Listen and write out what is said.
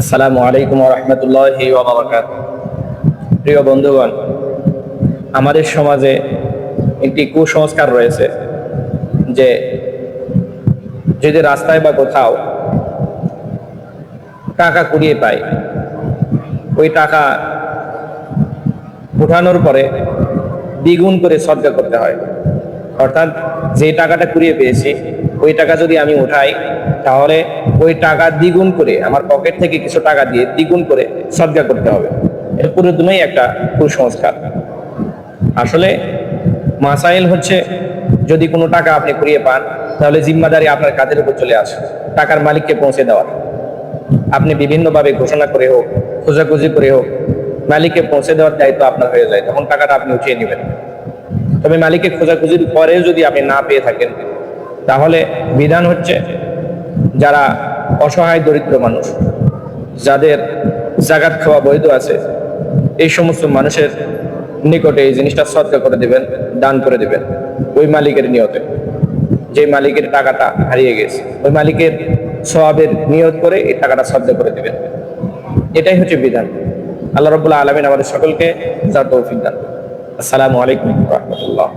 আসসালামু আলাইকুম রহমতুল্লাহি ওবরাকাত প্রিয় বন্ধুগণ, আমাদের সমাজে একটি কুসংস্কার রয়েছে যে যদি রাস্তায় বা কোথাও টাকা কুড়িয়ে পায় ওই টাকা উঠানোর পরে দ্বিগুণ করে সদ্গা করতে হয়। অর্থাৎ যে টাকাটা কুড়িয়ে পেয়েছি ওই টাকা যদি আমি উঠাই, তাহলে ওই টাকা দ্বিগুণ করে, আমার পকেট থেকে কিছু টাকা দিয়ে দ্বিগুণ করে সদ্গা করতে হবে। এটা পুরোদমই একটা কুসংস্কার। আসলে মাসাইল হচ্ছে, যদি কোনো টাকা আপনি কুড়িয়ে পান, তাহলে জিম্মাদারি আপনার কাঁধের উপর চলে আসে, টাকার মালিককে পৌঁছে দেওয়ার। আপনি বিভিন্নভাবে ঘোষণা করে হোক, খোঁজাখুঁজি করে হোক, মালিককে পৌঁছে দেওয়ার দায়িত্ব আপনার হয়ে যায়, তখন টাকাটা আপনি উঠিয়ে নেবেন। তবে মালিককে খোঁজাখুঁজির পরেও যদি আপনি না পেয়ে থাকেন তাহলে বিধান হচ্ছে যারা অসহায় দরিদ্র মানুষ, যাদের জাগাত খাওয়া বৈধ আছে, এই সমস্ত মানুষের নিকটে এই জিনিসটা সৎকা করে দিবেন, দান করে দিবেন ওই মালিকের নিয়তে। যে মালিকের টাকাটা হারিয়ে গেছে, ওই মালিকের সবাবের নিয়ত করে এই টাকাটা সদ্গা করে দিবেন। এটাই হচ্ছে বিধান। আল্লাহ রবুল্লাহ আলমিন আমাদের সকলকে যা তৌফিক দান আসসালামু আলাইকুম রহমতুল্লাহ।